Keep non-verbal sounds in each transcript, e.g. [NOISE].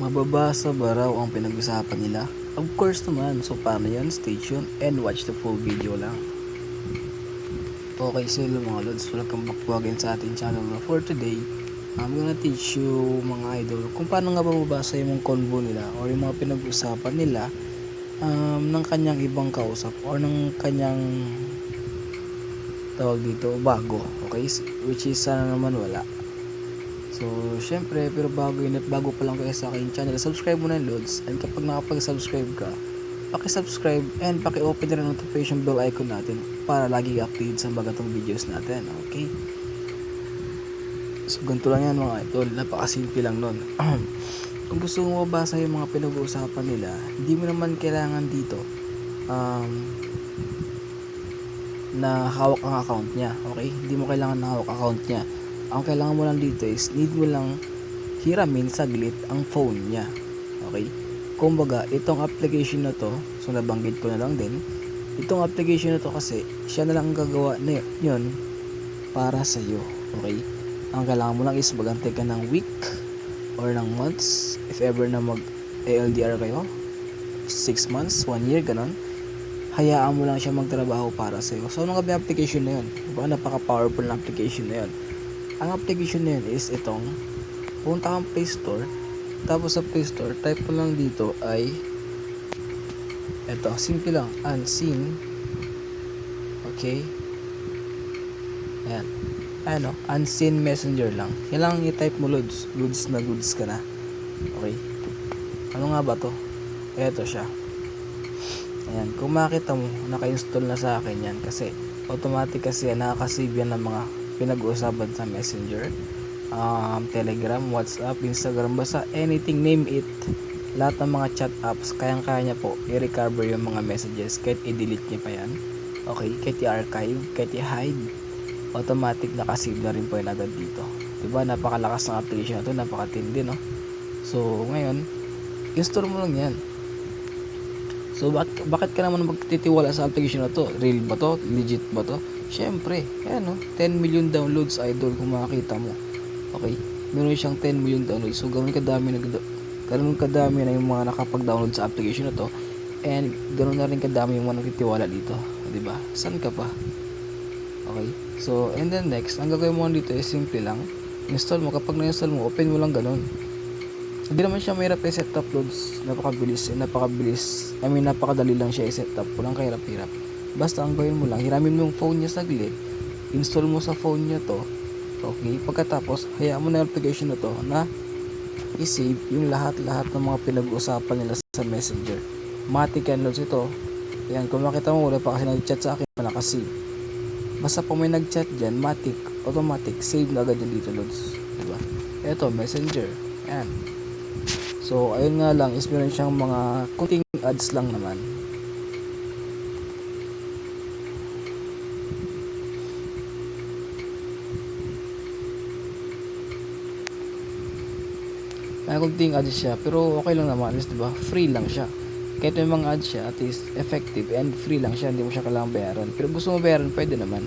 Mababasa ba raw ang pinag-usapan nila? Of course naman, so paano yan? Stay tuned and watch the full video lang. Okay, so mga lods, welcome back po again sa ating channel na for today. I'm gonna teach you mga idol kung paano nga ba mabasa yung mga convo nila or yung mga pinag-usapan nila um, ng kanyang ibang kausap or ng kanyang tawag dito bago okay which is sana naman wala So, syempre, pero bago yun at bago pa lang kayo sa aking channel, subscribe mo na loads. And kapag nakapag-subscribe ka, paki-subscribe and paki-open na yung notification bell icon natin para lagi update sa bagatong videos natin. Okay? So, ganito lang yan mga idol. Napakasimple lang nun. [CLEARS THROAT] Kung gusto mo mabasa yung mga pinag-uusapan nila, hindi mo naman kailangan dito um, na hawak ang account niya. Okay? Hindi mo kailangan na hawak account niya ang kailangan mo lang dito is need mo lang hiramin saglit ang phone niya. Okay? Kumbaga, itong application na to, so nabanggit ko na lang din, itong application na to kasi, siya na lang ang gagawa na yun para sa iyo. Okay? Ang kailangan mo lang is magantay ka ng week or ng months if ever na mag ALDR kayo 6 months, 1 year, ganon hayaan mo lang siya magtrabaho para sa iyo. So, yung application na yun? Diba? Napaka-powerful na application na yun ang application na yun is itong punta kang Play Store tapos sa Play Store type mo lang dito ay eto simple lang unseen okay? Ayan. Ano unseen messenger lang. Yan lang i-type mo loads goods na goods ka na. Okay? Ano nga ba to? Eto siya. Ayan kung makita mo naka-install na sa akin yan kasi automatic kasi yan nakaka-save yan ng mga pinag-uusapan sa messenger um, telegram, whatsapp, instagram basta anything, name it. Lahat ng mga chat apps kayang kaya niya po i-recover yung mga messages kahit i-delete niya pa yan. Okay, kahit i-archive, kahit i-hide automatic nakasave na rin po yan agad dito. Diba, napakalakas ng application na to napakatindi no? So ngayon install mo lang yan. So bakit, bakit ka naman magtitiwala sa application na to? Real ba to? Legit ba to? Syempre, ayan no, 10 million downloads idol kung makakita mo. Okay? Meron siyang 10 million downloads. So ganoon kadami nag ganoon kadami na yung mga nakapag-download sa application na to. And ganoon na rin kadami yung mga nagtitiwala dito, 'di ba? San ka pa? Okay? So, and then next, ang gagawin mo dito is simple lang. Install mo kapag na-install mo, open mo lang ganoon. Hindi naman siya mahirap i-set up loads. Napakabilis, eh, napakabilis. I mean, napakadali lang siya i-set up. Walang kahirap-hirap. Basta ang gawin mo lang, hiramin mo yung phone niya saglit. Install mo sa phone niya to. Okay? Pagkatapos, hayaan mo na yung application na to na i-save yung lahat-lahat ng mga pinag-uusapan nila sa messenger. Matic loads ito. Ayan, kung makita mo, wala pa kasi nag-chat sa akin, nakasave. Basta pag may nag-chat dyan, matic, automatic, save na agad yan dito loads. Diba? Ito, messenger. Ayan. So, ayun nga lang is meron siyang mga kunting ads lang naman. May kunting ads siya, pero okay lang naman, is 'di ba? Free lang siya. Kahit may mga ads siya, at least effective and free lang siya, hindi mo siya kailangang bayaran. Pero gusto mo bayaran, pwede naman.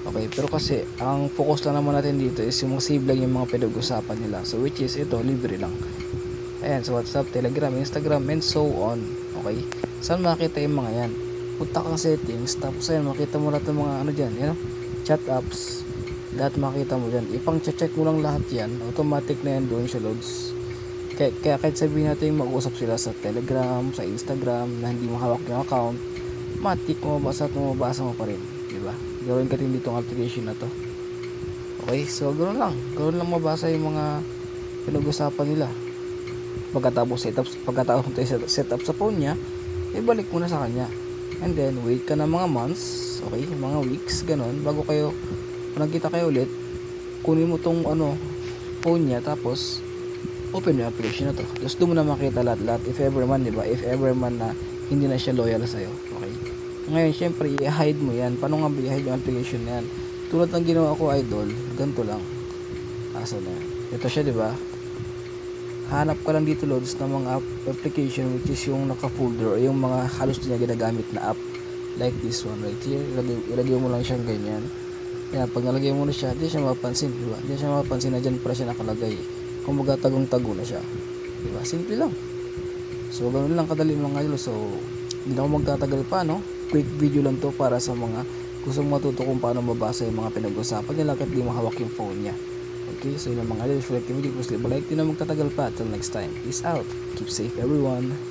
Okay, pero kasi ang focus lang naman natin dito is yung save lang yung mga pinag-usapan nila. So which is ito, libre lang. Ayan, sa WhatsApp, Telegram, Instagram, and so on. Okay? Saan makita yung mga yan? Punta kang settings, tapos ayan, makita mo lahat ng mga ano dyan, you know? Chat apps, lahat makita mo dyan. Ipang check mo lang lahat yan, automatic na yan doon siya loads. Kaya, kaya kahit sabihin natin mag-usap sila sa Telegram, sa Instagram, na hindi mo hawak yung account, matik mo mabasa at mabasa mo pa rin. Di ba? Gawin ka din dito ang application na to. Okay, so ganoon lang. Ganoon lang mabasa yung mga pinag-usapan nila pagkatapos set up pagkatapos mo set, set up sa phone niya ibalik mo na sa kanya and then wait ka na mga months okay mga weeks ganon bago kayo nagkita kayo ulit kunin mo tong ano phone niya tapos open mo yung application na to. Doon mo na makita lahat lahat. If ever man di ba? If ever man na hindi na siya loyal sa'yo okay? Ngayon syempre i-hide mo yan. Paano nga ba i-hide yung application na yan? Tulad ng ginawa ko idol ganito lang. Asa na yan. Ito siya di ba? Hanap ka lang dito loads ng mga app application which is yung naka-folder yung mga halos niya ginagamit na app. Like this one right here. Ilagay, ilagay mo lang siyang ganyan. Yan pag nalagay mo na siya hindi siya mapapansin diba? hindi siya mapapansin na dyan pa siya nakalagay kumbaga tagong tago na siya Diba? Simple lang. So, ganun lang kadali mga idol. So, hindi na ako magtatagal pa, no? Quick video lang to para sa mga gusto matuto kung paano mabasa yung mga pinag-usapan nila kahit di mahawak yung phone niya. Okay, so yun ang mga idol. The video, please leave a like. Di na magtatagal pa. Till next time. Peace out. Keep safe everyone.